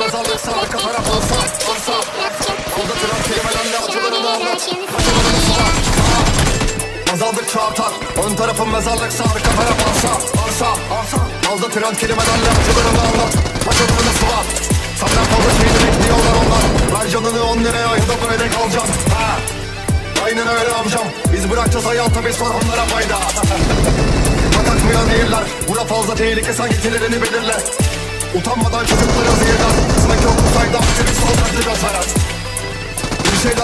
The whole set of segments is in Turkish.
Mezarlık sağ kafa rap olsa Olsa Kolda kıran kelimelerle acılarını anlat Acılarını sarar Azaldık çağatar Ön tarafın mezarlık sağ kafa rap olsa Olsa Kolda kıran kelimelerle acılarını anlat Acılarını sarar Senden fazla şeyini bekliyorlar onlar. Ver canını on liraya ya da böyle kalacaksın ha. Aynen öyle amcam. Biz bırakacağız hayata biz var onlara fayda. Takmayan değiller Bura fazla tehlike sanki kelerini belirler Utanmadan çocuklara zehirler.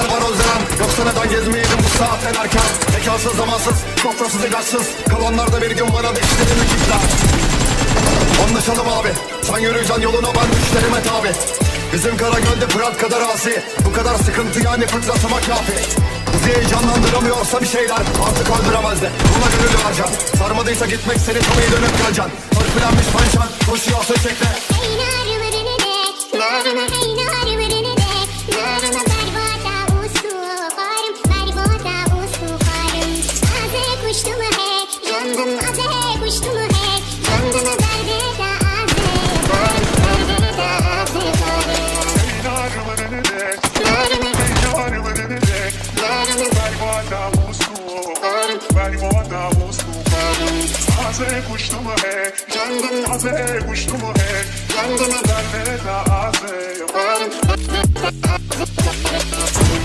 Şeyler var özlenen Yoksa neden gezmeyelim bu saatten erken? Zekansız zamansız Sofrasız ilaçsız Kalanlar da bir gün bana dişlerimi kilitler Anlaşalım abi. Sen yürüyeceksin yoluna ben düşlerime tabi. Bizim Karagöl'de Fırat kadar asi. Bu kadar sıkıntı yani fıtratıma kafi. Bizi heyecanlandıramıyorsa bir şeyler Artık öldüremezdi Buna gönül vereceksin Sarmadıysa gitmek seni tam iyi dönüp geleceksin. Törpülenmiş pançan Koşuyorsun şekle Yandım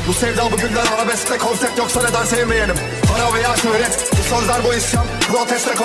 Bu sevda bugünler arabeskte konsept yoksa neden sevmeyelim? Para veya şöhret Bu sözler bu isyan Proteste